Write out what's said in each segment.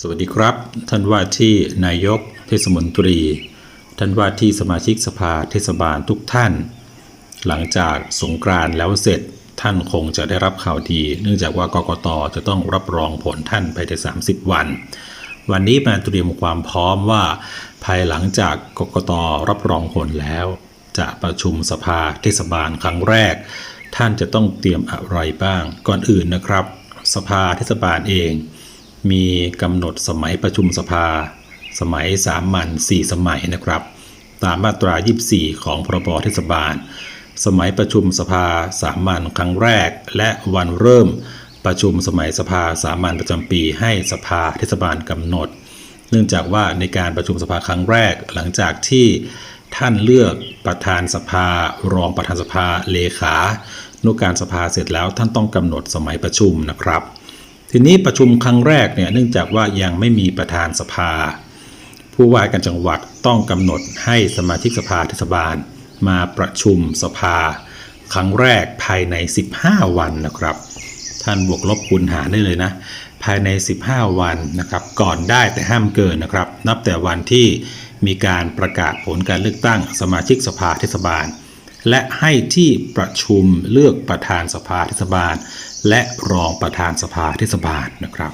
สวัสดีครับ ท่านว่าที่นายกเทศมนตรี ท่านว่าที่สมาชิกสภาเทศบาลทุกท่าน หลังจากสงกรานแล้วเสร็จท่านคงจะได้รับข่าวดี เนื่องจากว่ากกตจะต้องรับรองผลท่านภายใน 30 วัน วันนี้มาเตรียมความพร้อมว่า ภายหลังจากกกตรับรองผลแล้ว จะประชุมสภาเทศบาลครั้งแรก ท่านจะต้องเตรียมอะไรบ้าง ก่อนอื่นนะครับ สภาเทศบาลเอง มีกำหนดสมัยประชุมสภา สมัยสามัญ4สมัยนะครับ ตามมาตรา 24 ของพรบเทศบาล สมัยประชุมสภาสามัญครั้งแรก และวันเริ่มประชุมสมัยสภาสามัญประจำปีให้สภาเทศบาลกำหนด เนื่องจากว่าในการประชุมสภาครั้งแรกหลังจากที่ท่านเลือกประธานสภา รองประธานสภาเลขานุกการสภาเสร็จแล้วท่านต้องกำหนดสมัยประชุมนะครับ ทีนี้ประชุมครั้งแรกเนี่ยเนื่องจากว่ายังไม่มีประธานสภา ผู้ว่าการจังหวัดต้องกำหนดให้สมาชิกสภาเทศบาล มาประชุมสภา ครั้งแรกภายใน 15 วันนะครับ ท่านบวกลบคูณหารได้เลยนะ ภายใน 15 วันนะครับ ก่อนได้แต่ห้ามเกินนะครับ นับแต่วันที่มีการประกาศผลการเลือกตั้งสมาชิกสภาเทศบาล และให้ที่ประชุมเลือกประธานสภาเทศบาล และรองประธานสภาเทศบาลนะครับ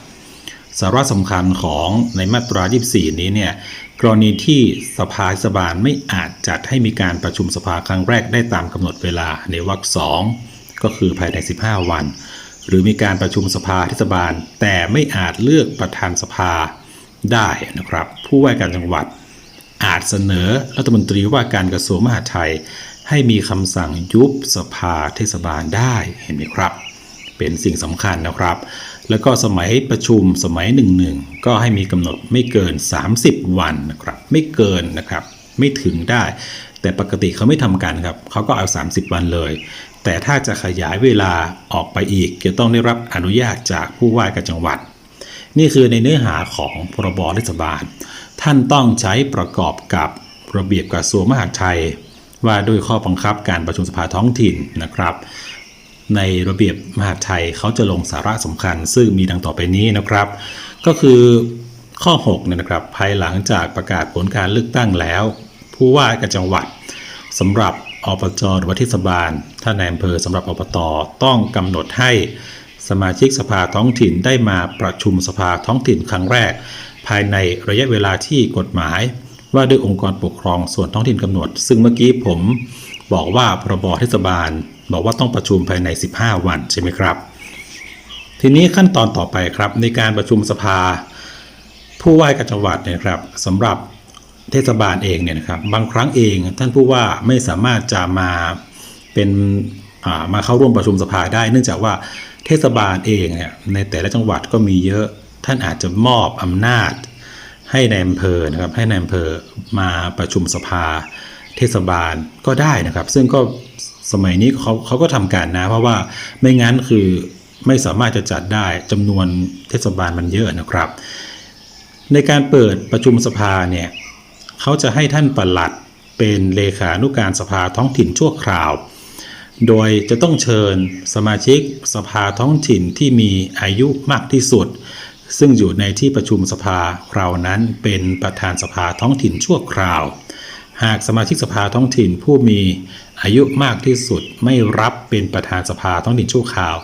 สาระสำคัญของในมาตรา 24 นี้เนี่ยกรณีที่สภาเทศบาลไม่อาจจัดให้มีการประชุมสภาครั้งแรกได้ตามกำหนดเวลาในวรรคสองก็คือภายใน 15 วัน หรือมีการประชุมสภาเทศบาล แต่ไม่อาจเลือกประธานสภาได้นะครับ ผู้ว่าการจังหวัด อาจเสนอรัฐมนตรีว่าการกระทรวงมหาดไทย ให้มีคำสั่งยุบสภาเทศบาลได้เห็นไหมครับ เป็นสิ่งสำคัญนะครับ แล้วก็สมัยประชุมสมัยหนึ่งหนึ่งก็ให้มีกำหนดไม่เกิน 30 วันนะครับ ไม่เกินนะครับ ไม่ถึงได้ แต่ปกติเขาไม่ทำกันครับเขาก็เอา 30 วันเลย แต่ถ้าจะขยายเวลาออกไปอีกจะต้องได้รับอนุญาตจากผู้ว่าการจังหวัด นี่คือในเนื้อหาของพรบรัฐบาล ท่านต้องใช้ประกอบกับระเบียบกระทรวงมหาดไทยว่าด้วยข้อบังคับการประชุมสภาท้องถิ่นนะครับ ในระเบียบมหาไทยเขาจะลงสาระสำคัญ ซึ่งมีดังต่อไปนี้นะครับ ก็คือข้อ6เนี่ยนะครับ ภายหลังจากประกาศผลการเลือกตั้งแล้ว ผู้ว่าการจังหวัดสำหรับอบจหรือว่าเทศบาลท่านนายอำเภอสำหรับอบตต้องกำหนดให้สมาชิกสภาท้องถิ่นได้มาประชุมสภาท้องถิ่นครั้งแรก ภายในระยะเวลาที่กฎหมาย ว่าด้วยองค์กรปกครองส่วนท้องถิ่นกำหนด ซึ่งเมื่อกี้ผมบอกว่าพรบเทศบาล บอกว่าต้องประชุมภายใน 15 วันใช่ไหมครับ ทีนี้ขั้นตอนต่อไปครับในการประชุมสภา ผู้ว่าการจังหวัดเนี่ยครับสำหรับเทศบาลเองเนี่ยนะครับบางครั้งเองท่านผู้ว่าไม่สามารถจะมาเป็นมาเข้าร่วมประชุมสภาได้ เนื่องจากว่าเทศบาลเองเนี่ยในแต่ละจังหวัดก็มีเยอะท่านอาจจะมอบอำนาจ ให้ในอำเภอนะครับให้ในอำเภอมาประชุมสภาเทศบาลก็ได้นะครับ ซึ่งก็ สมัยนี้เขาเขาก็ทำการนะ เพราะว่าไม่งั้นคือไม่สามารถจะจัดได้จำนวนเทศบาลมันเยอะนะครับ ในการเปิดประชุมสภาเนี่ยเขาจะให้ท่านปลัดเป็นเลขานุการสภาท้องถิ่นชั่วคราว โดยจะต้องเชิญสมาชิกสภาท้องถิ่นที่มีอายุมากที่สุด ซึ่งอยู่ในที่ประชุมสภาคราวนั้นเป็นประธานสภาท้องถิ่นชั่วคราว หากสมาชิกสภาท้องถิ่นผู้มี อายุมากที่สุดไม่รับเป็นประธานสภาท้องถิ่นชั่วคราว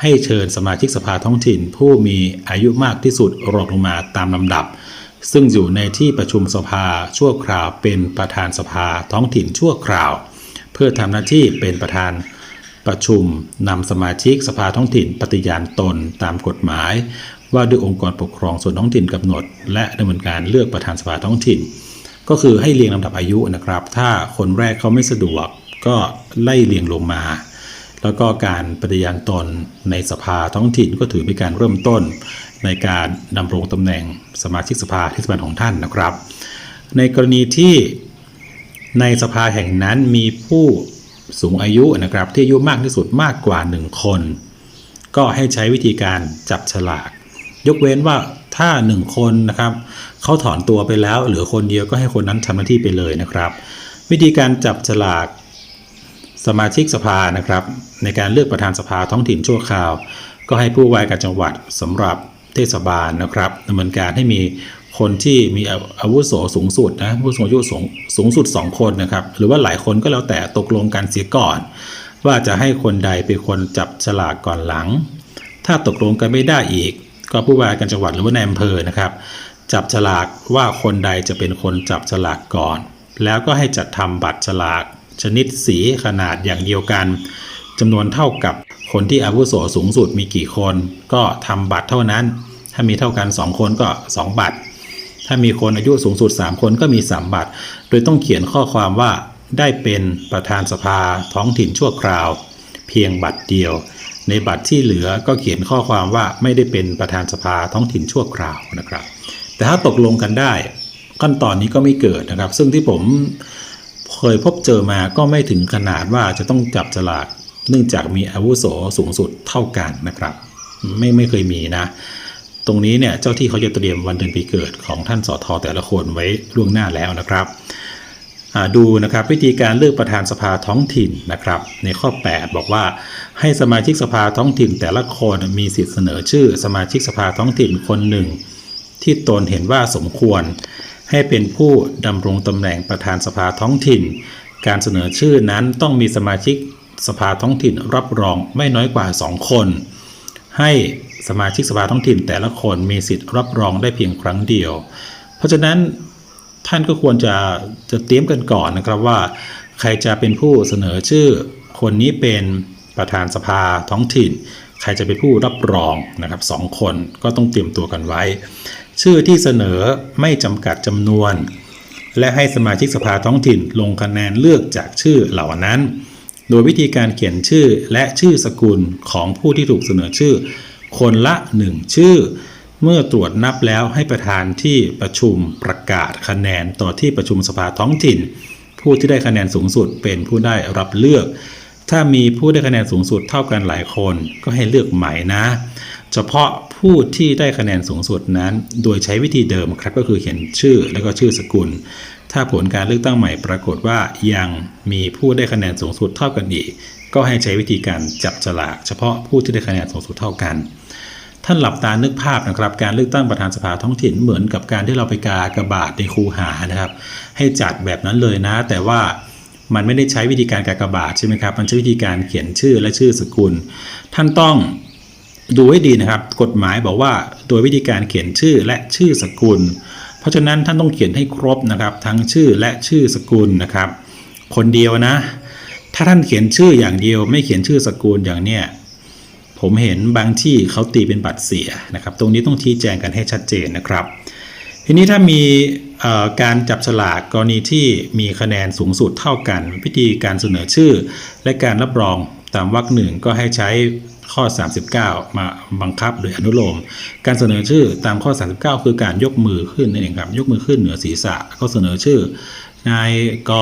ให้เชิญสมาชิกสภาท้องถิ่น ผู้มีอายุมากที่สุดรองลงมาตามลำดับ ซึ่งอยู่ในที่ประชุมสภาชั่วคราว เป็นประธานสภาท้องถิ่นชั่วคราว เพื่อทำหน้าที่เป็นประธานประชุมนำสมาชิกสภาท้องถิ่นปฏิญาณตนตามกฎหมาย ว่าด้วยองค์กรปกครองส่วนท้องถิ่นกำหนด และดำเนินการเลือกประธานสภาท้องถิ่น ก็คือให้เรียงลำดับอายุนะครับ ถ้าคนแรกเขาไม่สะดวก ก็ไล่เรียงลงมา แล้วก็การปฏิญาณตนในสภาท้องถิ่นก็ถือเป็นการเริ่มต้น ในการดำรงตำแหน่งสมาชิกสภาเทศบาลของท่านนะครับ ในกรณีที่ในสภาแห่งนั้นมีผู้สูงอายุนะครับที่อายุมากที่สุดมากกว่า 1 คน ก็ให้ใช้วิธีการจับฉลาก ยกเว้นว่าถ้า 1 คนนะครับเขาถอนตัวไปแล้ว เหลือคนเดียวก็ให้คนนั้นทำหน้าที่ไปเลยนะครับ วิธีการจับฉลาก สมาชิกสภานะครับ ในการเลือกประธานสภาท้องถิ่นชั่วคราว ก็ให้ผู้ว่าการจังหวัดสำหรับเทศบาลนะครับดำเนินการให้มีคนที่มีอาวุโสสูงสุดนะผู้สูงอายุสูงสูงสุด 2 คนนะครับ หรือว่าหลายคนก็แล้วแต่ตกลงกันเสียก่อน ว่าจะให้คนใดเป็นคนจับฉลากก่อนหลัง ถ้าตกลงกันไม่ได้อีก ก็ผู้ว่าการจังหวัดหรือว่าในอำเภอนะครับ จับฉลากว่าคนใดจะเป็นคนจับฉลากก่อน แล้วก็ให้จัดทำบัตรฉลาก ชนิดสีขนาดอย่างเดียวกันจำนวนเท่ากับคนที่อาวุโสสูงสุดมีกี่คน ก็ทำบัตรเท่านั้น ถ้ามีเท่ากัน 2 คนก็ 2 บัตร ถ้ามีคนอายุสูงสุด 3 คนก็มี 3 บัตร โดยต้องเขียนข้อความว่าได้เป็นประธานสภาท้องถิ่นชั่วคราว เพียงบัตรเดียว ในบัตรที่เหลือก็เขียนข้อความว่าไม่ได้เป็นประธานสภาท้องถิ่นชั่วคราวนะครับ แต่ถ้าตกลงกันได้ ขั้นตอนนี้ก็ไม่เกิดนะครับ ซึ่งที่ผม เคยพบเจอมาก็ไม่ถึงขนาดว่าจะต้องจับฉลาก เนื่องจากมีอาวุโสสูงสุดเท่ากันนะครับ ไม่ไม่เคยมีนะ ตรงนี้เนี่ยเจ้าที่เขาจะเตรียมวันเดือนปีเกิดของท่านสอทอแต่ละคนไว้ล่วงหน้าแล้วนะครับอ่าดูนะครับวิธีการเลือกประธานสภาท้องถิ่นนะครับ ในข้อ 8 บอกว่าให้สมาชิกสภาท้องถิ่น แต่ละคนมีสิทธิเสนอชื่อ สมาชิกสภาท้องถิ่นคนหนึ่ง ที่ตนเห็นว่าสมควร ให้เป็นผู้ดำรงตำแหน่งประธานสภาท้องถิ่น การเสนอชื่อนั้นต้องมีสมาชิกสภาท้องถิ่นรับรองไม่น้อยกว่า 2 คน ให้สมาชิกสภาท้องถิ่นแต่ละคนมีสิทธิ์รับรองได้เพียงครั้งเดียว เพราะฉะนั้นท่านก็ควรจะจะเตรียมกันก่อนนะครับว่า ใครจะเป็นผู้เสนอชื่อ คนนี้เป็นประธานสภาท้องถิ่น ใครจะเป็นผู้รับรองนะครับสองคนก็ต้องเตรียมตัวกันไว้ ชื่อที่เสนอไม่จำกัดจำนวน และให้สมาชิกสภาท้องถิ่นลงคะแนนเลือกจากชื่อเหล่านั้น โดยวิธีการเขียนชื่อและชื่อสกุลของผู้ที่ถูกเสนอชื่อ คนละ1ชื่อ เมื่อตรวจนับแล้วให้ประธานที่ประชุมประกาศคะแนนต่อที่ประชุมสภาท้องถิ่น ผู้ที่ได้คะแนนสูงสุดเป็นผู้ได้รับเลือก ถ้ามีผู้ได้คะแนนสูงสุดเท่ากันหลายคนก็ให้เลือกใหม่นะ เฉพาะผู้ที่ได้คะแนนสูงสุดนั้น โดยใช้วิธีเดิมครับก็คือเขียนชื่อแล้วก็ชื่อสกุล ถ้าผลการเลือกตั้งใหม่ปรากฏว่ายังมีผู้ได้คะแนนสูงสุดเท่ากันอีก ก็ให้ใช้วิธีการจับฉลาก เฉพาะผู้ที่ได้คะแนนสูงสุดเท่ากัน ท่านหลับตานึกภาพนะครับ การเลือกตั้งประธานสภาท้องถิ่นเหมือนกับการที่เราไปกากระบาดในคูหานะครับ ให้จัดแบบนั้นเลยนะ แต่ว่ามันไม่ได้ใช้วิธีการกากบาทใช่ไหมครับ มันใช้วิธีการเขียนชื่อและชื่อสกุล ท่านต้อง ดูให้ดีนะครับ กฎหมายบอกว่าโดยวิธีการเขียนชื่อและชื่อสกุล เพราะฉะนั้นท่านต้องเขียนให้ครบนะครับ ทั้งชื่อและชื่อสกุลนะครับ คนเดียวนะ ถ้าท่านเขียนชื่ออย่างเดียว ไม่เขียนชื่อสกุลอย่างเนี้ยผมเห็นบางที่เขาตีเป็นบัตรเสียนะครับ ตรงนี้ต้องชี้แจงกันให้ชัดเจนนะครับ ทีนี้ถ้ามีการจับฉลากกรณีที่มีคะแนนสูงสุดเท่ากันวิธีการเสนอชื่อ และการรับรองตามวรรคหนึ่งก็ให้ใช้ ข้อ 39 มาบังคับโดยอนุโลม การเสนอชื่อตามข้อ 39 คือการยกมือขึ้นนั่นเองครับ ยกมือขึ้นเหนือศีรษะก็เสนอชื่อนายก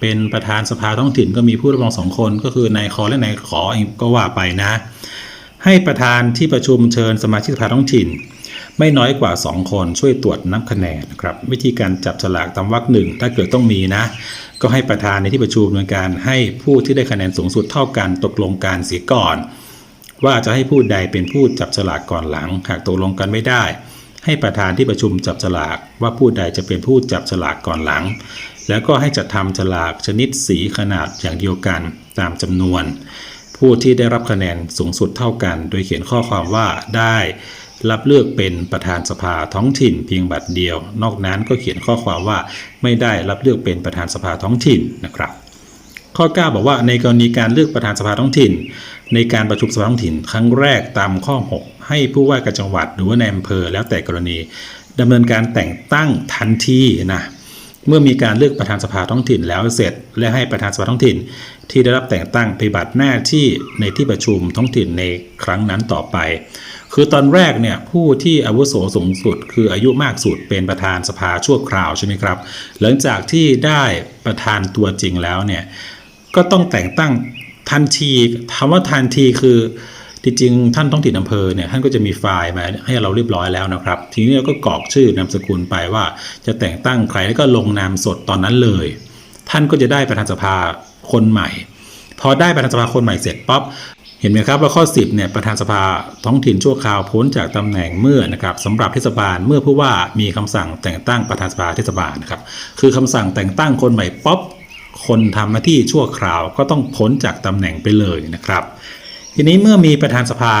เป็นประธานสภาท้องถิ่นก็มีผู้รับรองสองคนก็คือนายคอและนายขอเองก็ว่าไปนะ ให้ประธานที่ประชุมเชิญสมาชิกสภาท้องถิ่น ไม่น้อยกว่า 2 คนช่วยตรวจนับคะแนนนะครับวิธีการจับฉลากตามวรรคหนึ่งถ้าเกิดต้องมีนะ ก็ให้ประธานในที่ประชุมดำเนินการให้ผู้ที่ได้คะแนนสูงสุดเท่ากันตกลงการเสียก่อน ว่าจะให้ผู้ใดเป็นผู้จับฉลากก่อนหลัง หากตกลงกันไม่ได้ ให้ประธานที่ประชุมจับฉลากว่าผู้ใดจะเป็นผู้จับฉลากก่อนหลัง แล้วก็ให้จัดทำฉลากชนิดสีขนาดอย่างเดียวกันตามจำนวน ผู้ที่ได้รับคะแนนสูงสุดเท่ากัน โดยเขียนข้อความว่าได้รับเลือกเป็นประธานสภาท้องถิ่นเพียงบัตรเดียว นอกนั้นก็เขียนข้อความว่าไม่ได้รับเลือกเป็นประธานสภาท้องถิ่นนะครับ ข้อ 9 บอกว่าในกรณีการเลือกประธานสภาท้องถิ่น ในการประชุมสภาท้องถิ่นครั้งแรกตามข้อ 6 ให้ผู้ว่าการจังหวัดหรือว่าในอำเภอแล้วแต่กรณีดำเนินการแต่งตั้งทันทีนะเมื่อมีการเลือกประธานสภาท้องถิ่นแล้วเสร็จ และให้ประธานสภาท้องถิ่น ที่ได้รับแต่งตั้งปฏิบัติหน้าที่ในที่ประชุมท้องถิ่นในครั้งนั้นต่อไป คือตอนแรกเนี่ยผู้ที่อาวุโสสูงสุด คืออายุมากสุดเป็นประธานสภาชั่วคราวใช่ไหมครับ หลังจากที่ได้ประธานตัวจริงแล้วเนี่ยก็ต้องแต่งตั้ง ทันทีคำว่าทันทีคือจริงๆท่านท้องถิ่นอำเภอเนี่ยท่านก็จะมีไฟล์มาให้เราเรียบร้อยแล้วนะครับ ทีนี้เราก็กรอกชื่อนามสกุลไปว่า จะแต่งตั้งใครแล้วก็ลงนามสดตอนนั้นเลย ท่านก็จะได้ประธานสภาคนใหม่ พอได้ประธานสภาคนใหม่เสร็จปั๊บเห็นไหมครับว่าข้อ 10เนี่ยประธานสภาท้องถิ่นชั่วคราวพ้นจากตำแหน่งเมื่อนะครับสำหรับเทศบาลเมื่อผู้ว่ามีคำสั่งแต่งตั้งประธานสภาเทศบาลนะครับคือคำสั่งแต่งตั้งคนใหม่ป๊อป คนทำหน้าที่ชั่วคราวก็ต้องพ้นจากตำแหน่งไปเลยนะครับ ทีนี้เมื่อมีประธานสภา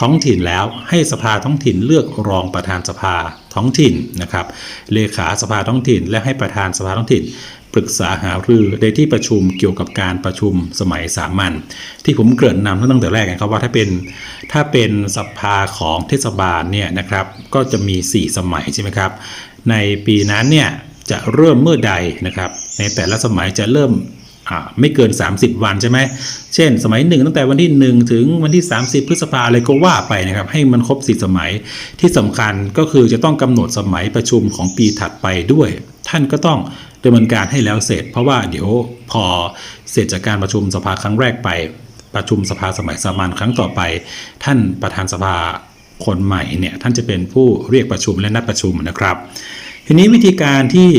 ท้องถิ่นแล้วให้สภาท้องถิ่นเลือกรองประธานสภาท้องถิ่นนะครับ เลขาสภาท้องถิ่น และให้ประธานสภาท้องถิ่น ปรึกษาหารือในที่ประชุมเกี่ยวกับการประชุมสมัยสามัญที่ผมเกริ่นนำตั้งแต่แรกนะครับว่าถ้าเป็นถ้าเป็นสภาของเทศบาลเนี่ยนะครับก็จะมี 4 สมัยใช่ไหมครับ ในปีนั้นเนี่ยจะเริ่มเมื่อใดนะครับ ในแต่ละสมัยจะเริ่มไม่เกิน 30 วันใช่ไหม เช่น สมัยหนึ่งตั้งแต่วันที่ 1 ถึงวันที่ 30 พฤษภาอะไรก็ว่าไปนะครับ ให้มันครบ4สมัยที่สำคัญก็คือจะต้องกำหนดสมัยประชุมของปีถัดไปด้วย ท่านก็ต้องดำเนินการให้แล้วเสร็จ เพราะว่าเดี๋ยวพอเสร็จจากการประชุมสภาครั้งแรกไป ประชุมสภาสมัยสามัญครั้งต่อไป ท่านประธานสภาคนใหม่เนี่ยท่านจะเป็นผู้เรียกประชุมและนัดประชุมนะครับ ทีนี้วิธีการที่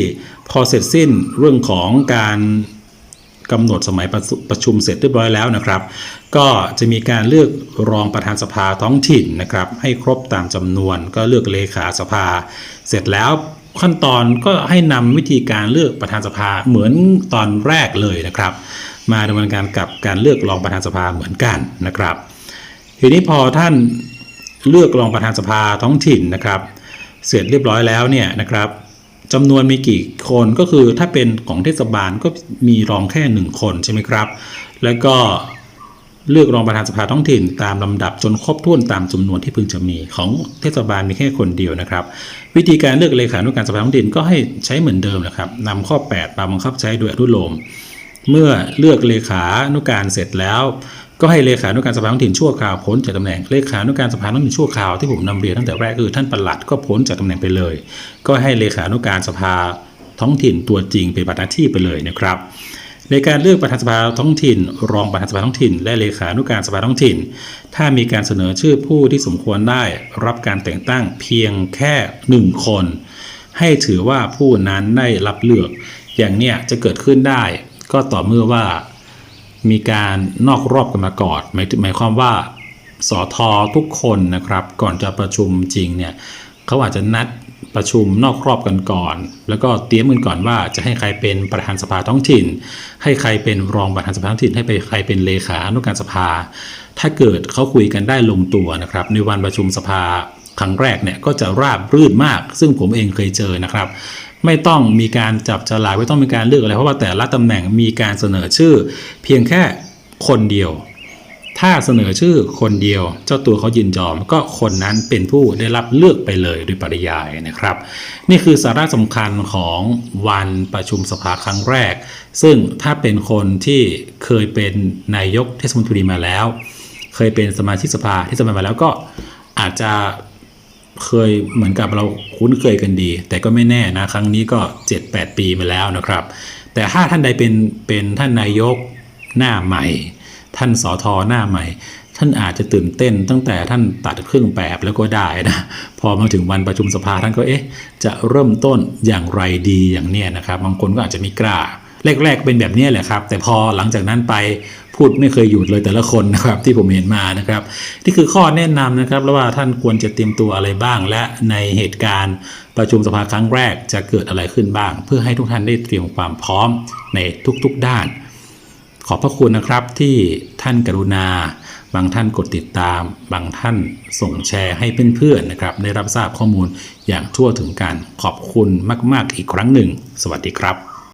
พอเสร็จสิ้นเรื่องของการกำหนดสมัยประชุประชุมเสร็จเรียบร้อยแล้วนะครับ ก็จะมีการเลือกรองประธานสภาท้องถิ่นนะครับ ให้ครบตามจำนวนก็เลือกเลขาสภา เสร็จแล้วขั้นตอนก็ให้นำวิธีการเลือกประธานสภาเหมือนตอนแรกเลยนะครับ มาดำเนินการกับการเลือกรองประธานสภาเหมือนกันนะครับ ทีนี้พอท่านเลือกรองประธานสภาท้องถิ่นนะครับ เสร็จเรียบร้อยแล้วเนี่ยนะครับ จำนวนมีกี่คนก็คือถ้าเป็นของเทศบาลก็มีรองแค่หนึ่งคนใช่ไหมครับ แล้วก็เลือกรองประธานสภาท้องถิ่นตามลำดับจนครบถ้วนตามจำนวนที่พึงจะมีของเทศบาลมีแค่คนเดียวนะครับ วิธีการเลือกเลขานุการสภาท้องถิ่นก็ให้ใช้เหมือนเดิมนะครับนำข้อ 8 มาบังคับใช้โดยอนุโลมเมื่อเลือกเลขานุการเสร็จแล้ว ก็ให้เลขานุการสภาท้องถิ่นชั่วคราวพ้นจากตำแหน่งเลขานุการสภาท้องถิ่นชั่วคราวที่ผมนำเรียนตั้งแต่แรกคือท่านปลัดก็พ้นจากตำแหน่งไปเลย ก็ให้เลขานุการสภาท้องถิ่นตัวจริงเป็นปฏิบัติหน้าที่ไปเลยนะครับในการเลือกประธานสภาท้องถิ่น รองประธานสภาท้องถิ่น และเลขานุการสภาท้องถิ่น ถ้ามีการเสนอชื่อผู้ที่สมควรได้รับการแต่งตั้งเพียงแค่หนึ่งคน ให้ถือว่าผู้นั้นได้รับเลือก อย่างเนี้ยจะเกิดขึ้นได้ ก็ต่อเมื่อว่า มีการนอกรอบกันมาก่อนหมายหมายความว่าสอทอทุกคนนะครับ ก่อนจะประชุมจริงเนี่ยเขาอาจจะนัดประชุมนอกรอบกันก่อน แล้วก็เตรียมกันก่อนว่าจะให้ใครเป็นประธานสภาท้องถิ่น ให้ใครเป็นรองประธานสภาท้องถิ่น ให้ไปใครเป็นเลขานุการสภา ถ้าเกิดเขาคุยกันได้ลงตัวนะครับ ในวันประชุมสภาครั้งแรกเนี่ยก็จะราบรื่นมาก ซึ่งผมเองเคยเจอนะครับ ไม่ต้องมีการจับฉลากไม่ต้องมีการเลือกอะไร เพราะว่าแต่ละตำแหน่งมีการเสนอชื่อ เพียงแค่คนเดียว ถ้าเสนอชื่อคนเดียว เจ้าตัวเขายินยอม ก็คนนั้นเป็นผู้ได้รับเลือกไปเลยโดยปริยายนะครับ นี่คือสาระสำคัญของวันประชุมสภาครั้งแรก ซึ่งถ้าเป็นคนที่เคยเป็นนายกเทศมนตรีมาแล้ว เคยเป็นสมาชิกสภาเทศบาลมาแล้วก็อาจจะ เคยเหมือนกับเราคุ้นเคยกันดี แต่ก็ไม่แน่นะ ครั้งนี้ก็ 7-8 ปีมาแล้วนะครับ แต่ถ้าท่านใดเป็นเป็นท่านนายกหน้าใหม่ ท่านสอทอหน้าใหม่ ท่านอาจจะตื่นเต้นตั้งแต่ท่านตัดเครื่องแบบแล้วก็ได้นะพอมาถึงวันประชุมสภาท่านก็เอ๊ะจะเริ่มต้นอย่างไรดีอย่างเนี้ยนะครับบางคนก็อาจจะไมีกล้า แรก ๆ เป็นแบบนี้แหละครับ แต่พอหลังจากนั้นไปพูดไม่เคยหยุดเลยแต่ละคนนะครับที่ผมเห็นมานะครับนี่คือข้อแนะนำนะครับแล้วว่าท่านควรจะเตรียมตัวอะไรบ้าง และในเหตุการณ์ประชุมสภาครั้งแรกจะเกิดอะไรขึ้นบ้าง เพื่อให้ทุกท่านได้เตรียมความพร้อมในทุกๆด้าน ขอบพระคุณนะครับที่ท่านกรุณา บางท่านกดติดตาม บางท่านส่งแชร์ให้เพื่อนๆนะครับได้รับทราบข้อมูลอย่างทั่วถึงกันขอบคุณมาก ๆ อีกครั้งหนึ่ง สวัสดีครับ